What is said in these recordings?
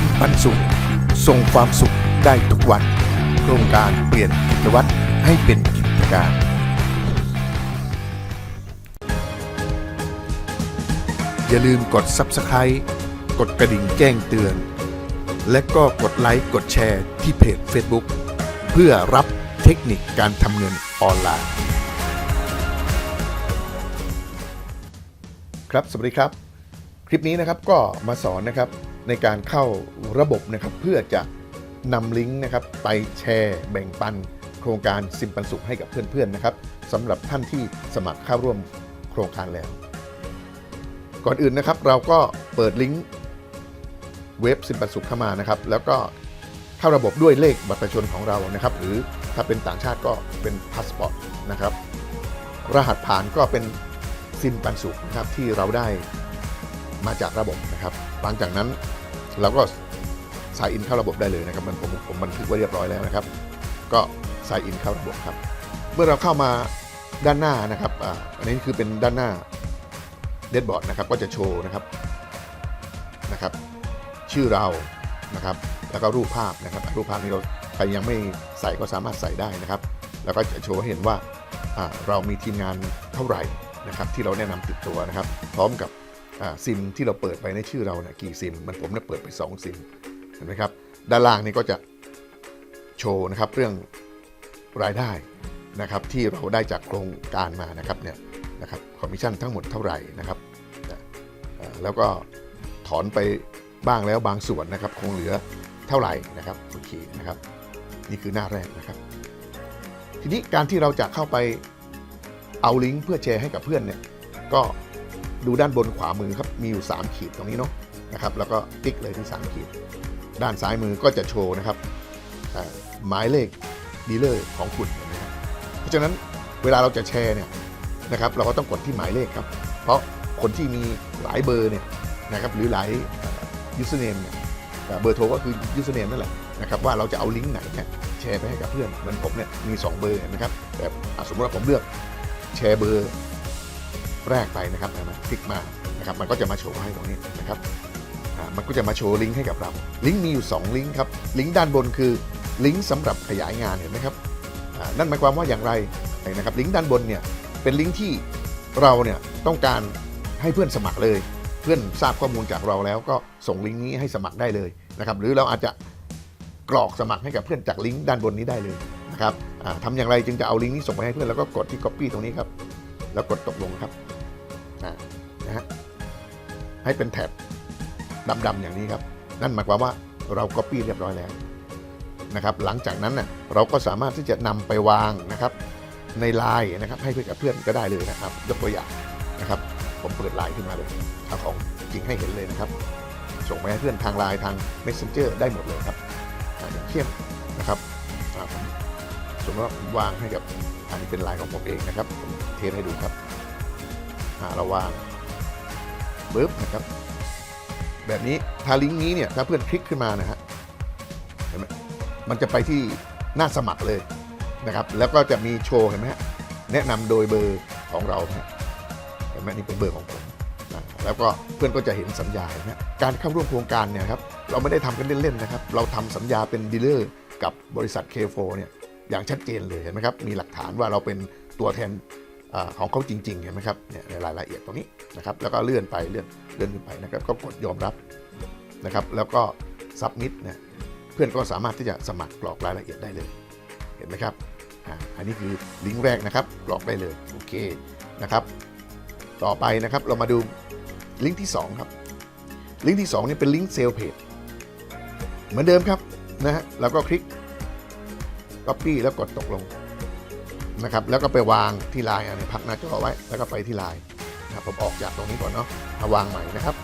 สินปันสุขส่งความสุขได้ทุกวัน โครงการเปลี่ยนกิจวัตรให้เป็นกิจการอย่าลืมกด Subscribe กดกระดิ่งแจ้งเตือน และก็กดไลค์กดแชร์ที่เพจ Facebook เพื่อรับเทคนิคการทำเงินออนไลน์ ครับ สวัสดีครับ คลิปนี้นะครับก็มาสอนนะครับ ในการเข้าระบบนะครับเพื่อจะนำลิงก์นะครับไปแชร์แบ่งปัน โครงการสิมปันสุขให้กับเพื่อนๆนะครับสำหรับท่านที่สมัครเข้าร่วมโครงการแล้ว ก่อนอื่นนะครับเราก็เปิดลิงก์เว็บสิมปันสุขเข้ามานะครับ แล้วก็เข้าระบบด้วยเลขบัตรประชาชนของเรานะครับ หรือถ้าเป็นต่างชาติก็เป็นพาสปอร์ตนะครับรหัสผ่านก็เป็นซิมปันสุขนะครับที่เราได้ มาจากระบบนะครับ หลังจากนั้นเราก็ใสายอินเข้าระบบได้เลยนะครับมันผมผมบันทึกไว้เรียบร้อยแล้วนะครับ ก็ใสายอินเข้าระบบครับ เมื่อเราเข้ามาด้านหน้านะครับอ่าอันนี้คือเป็นด้านหน้าเดดบอร์ดนะครับก็จะโชว์นะครับนะครับ ชื่อเรานะครับ แล้วก็รูปภาพนะครับ รูปภาพนี้เราใครยังไม่ใส่ก็สามารถใส่ได้นะครับ แล้วก็จะโชว์ให้เห็นว่าเรามีทีมงานเท่าไหร่นะครับ ที่เราแนะนำติดตัวนะครับ พร้อมกับ ซิมที่เราเปิดไปในชื่อเราเนี่ยกี่ซิม มันผมเนี่ยเปิดไป 2 ซิม เห็นไหมครับ ด้านล่างนี้ก็จะโชว์นะครับเรื่องรายได้นะครับที่เราได้จากโครงการมานะครับเนี่ยนะครับคอมมิชชั่นทั้งหมดเท่าไหร่นะครับแล้วก็ถอนไปบ้างแล้วบางส่วนนะครับ คงเหลือเท่าไหร่นะครับโอเคนะครับ นี่คือหน้าแรกนะครับ ทีนี้การที่เราจะเข้าไปเอาลิงก์เพื่อแชร์ให้กับเพื่อนเนี่ยก็ ดูด้านบนขวามือครับ มีอยู่ 3 ขีดตรงนี้เนาะนะครับ แล้วก็ติ๊กเลยที่ 3 ขีด ด้านซ้ายมือก็จะโชว์นะครับหมายเลขดีลเลอร์ของคุณนไหมครับเพราะฉะนั้นเวลาเราจะแชร์เนี่ยนะครับ เราก็ต้องกดที่หมายเลขครับ เพราะคนที่มีหลายเบอร์เนี่ยนะครับ หรือหลายยูสเนมเนี่ยเบอร์โทรก็คือยูสเนมนั่นแหละนะครับว่าเราจะเอาลิงก์ไหนเนี่ยแชร์ไปให้กับเพื่อนเหมือนผมเนี่ยมี 2 เบอร์นะครับแต่สมมติว่าผมเลือกแชร์เบอร์ แรกไปนะครับเห็นคลิกมานะครับมันก็จะมาโชว์ให้ตรงนี้นะครับมันก็จะมาโชว์ลิงก์ให้กับเราลิงก์มีอยู่ 2 ลิงก์ครับลิงก์ด้านบนคือลิงก์สำหรับขยายงานเห็นไหมครับนั่นหมายความว่าอย่างไรนะครับลิงก์ด้านบนเนี่ยเป็นลิงก์ที่เราเนี่ยต้องการให้เพื่อนสมัครเลย เพื่อนทราบข้อมูลจากเราแล้วก็ส่งลิงก์นี้ให้สมัครได้เลยนะครับหรือเราอาจจะกรอกสมัครให้กับเพื่อนจากลิงก์ด้านบนนี้ได้เลยนะครับทำอย่างไรจึงจะเอาลิงก์นี้ส่งไปให้เพื่อนแล้วก็กดที่ copy ตรงนี้ครับ แล้วกดตกลงครับอ่านะฮะให้เป็นแถบดำๆอย่างนี้ครับ นั่นหมายความว่าเรา Copy เรียบร้อยแล้วนะครับ หลังจากนั้นน่ะเราก็สามารถที่จะนำไปวางนะครับ ในไลน์นะครับให้เพื่อนกับเพื่อนก็ได้เลยนะครับ ยกตัวอย่างนะครับ ผมเปิดไลน์ขึ้นมาเลยเอาของจริงให้เห็นเลยนะครับ ส่งไปให้เพื่อนทางไลน์ทาง Messenger ได้หมดเลยครับอ่าอย่างเช่นนะครับอ่าผมส มมติว่าผมวางให้กับอันนี้เป็นลน์ของผมเองนะครับ ผมเทสให้ดูครับอ่าเราวางปึ๊บนะครับ แบบนี้ถ้าลิงก์นี้เนี่ยถ้าเพื่อนคลิกขึ้นมานะฮะเห็นไหมมันจะไปที่หน้าสมัครเลยนะครับ แล้วก็จะมีโชว์เห็นไหมฮะแนะนำโดยเบอร์ของเราฮะเห็นไหมนี่เป็นเบอร์ของผมนะแล้วก็เพื่อนก็จะเห็นสัญญาเห็นไหมการเข้าร่วมโครงการเนี่ยครับเราไม่ได้ทำกันเล่นๆนะครับ เราทำสัญญาเป็นดีลเลอร์กับบริษัท K4 เนี่ย อย่างชัดเจนเลยเห็นไหมครับ มีหลักฐานว่าเราเป็นตัวแทนอของเขาจริง ๆ เห็นไหมครับเนี่ยในรายละเอียดตรงนี้นะครับ แล้วก็เลื่อนไปเลื่อนเลื่อนขึ้นไปนะครับ ก็กดยอมรับนะครับ แล้วก็ submit เนี่ยเพื่อนก็สามารถที่จะสมัครกรอกรายละเอียดได้เลย เห็นไหมครับอันนี้คือลิงก์แรกนะครับกรอกได้เลยโอเคนะครับ ต่อไปนะครับเรามาดูลิงก์ที่ 2 ครับ ลิงก์ที่2นี่เป็นลิงก์เซลเพจเหมือนเดิมครับนะฮะเราก็คลิก copy แล้วกดตกลงนะครับแล้วก็ไปวางที่ไลน์อันนี้พักหน้าจอไว้ แล้วก็ไปที่ไลน์นะครับผมออกจากตรงนี้ก่อนเนาะมาวางใหม่นะครับ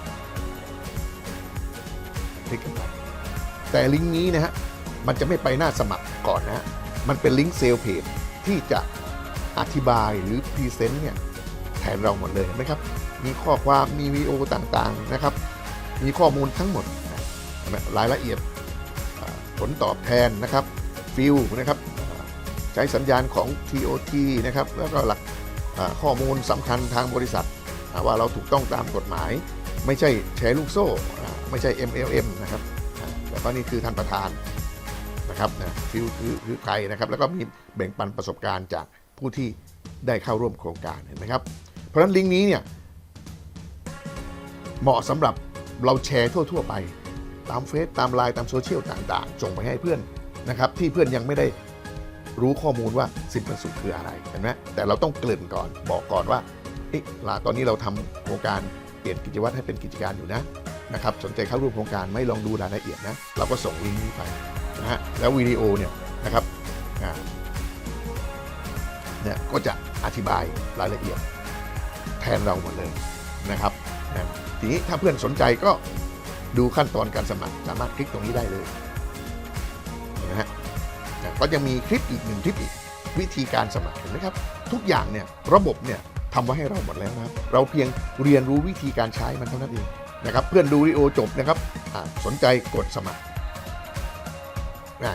คลิกกันไปแต่ลิงก์นี้นะฮะมันจะไม่ไปหน้าสมัครก่อนนะฮะมันเป็นลิงก์เซลล์เพจที่จะอธิบายหรือพรีเซนต์เนี่ยแทนเราหมดเลยเห็นไหมครับ มีข้อความมีวีโอต่างๆนะครับ มีข้อมูลทั้งหมดนะเห็นไหมรายละเอียดผลตอบแทนนะครับ ฟิลนะครับใช้สัญญาณของ TOT นะครับแล้วก็หลักข้อมูลสำคัญทางบริษัท ว่าเราถูกต้องตามกฎหมาย ไม่ใช่แชร์ลูกโซ่ ไม่ใช่ MLM นะครับแล้วก็นี่คือท่านประธานนะครับนะฟิวคือคือใครนะครับ แล้วก็มีแบ่งปันประสบการณ์จากผู้ที่ได้เข้าร่วมโครงการเห็นไหมครับ เพราะฉะนั้นลิงก์นี้เนี่ยเหมาะสำหรับเราแชร์ทั่ว ๆ ไป ตามเฟซตามไลน์ตามโซเชียลต่าง ๆ ส่งไปให้เพื่อน นะครับที่เพื่อนยังไม่ได้รู้ข้อมูลว่าสินปันสุขคืออะไรเห็นไหมแต่เราต้องเกริ่นก่อนบอกก่อนว่าเอ๊ะล่ะตอนนี้เราทำโครงการเปลี่ยนกิจวัตรให้เป็นกิจการอยู่นะนะครับสนใจเข้าร่วมโครงการไม่ลองดูรายละเอียดนะเราก็ส่งลิงก์นี้ไปนะฮะแล้ววิดีโอเนี่ยนะครับอ่าเนี่ยก็จะอธิบายรายละเอียดแทนเราหมดเลยนะครับนะทีนี้ถ้าเพื่อนสนใจก็ดูขั้นตอนการสมัครสามารถคลิกตรงนี้ได้เลย ก็จะมีคลิปอีกหนึ่งคลิปอีก วิธีการสมัครเห็นไหมครับ ทุกอย่างเนี่ยระบบเนี่ยทำไว้ให้เราหมดแล้วนะเราเพียงเรียนรู้วิธีการใช้มันเท่านั้นเองนะครับเพื่อนดูวิดีโอจบนะครับสนใจกดสมัคร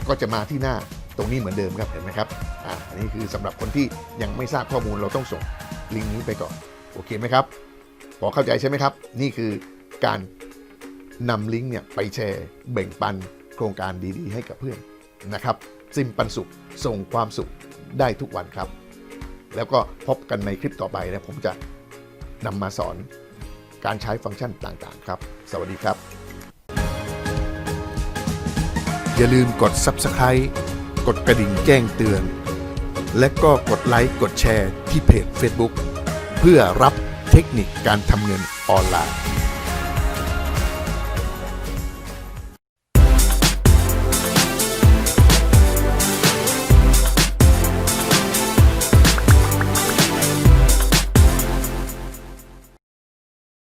ก็จะมาที่หน้าตรงนี้เหมือนเดิมครับเห็นไหมครับอ่าอันนี้คือสำหรับคนที่ยังไม่ทราบข้อมูลเราต้องส่งลิงก์นี้ไปก่อนโอเคไหมครับพอเข้าใจใช่ไหมครับ นี่คือการนำลิงก์เนี่ยไปแชร์แบ่งปันโครงการดีๆ ให้กับเพื่อนนะครับ ซิมปันสุข ส่งความสุขได้ทุกวันครับ แล้วก็พบกันในคลิปต่อไปนะผมจะนำมาสอนการใช้ฟังก์ชันต่างๆครับ สวัสดีครับ อย่าลืมกด Subscribe กดกระดิ่งแจ้งเตือน และก็กดไลค์กดแชร์ที่เพจ Facebook เพื่อรับเทคนิคการทำเงินออนไลน์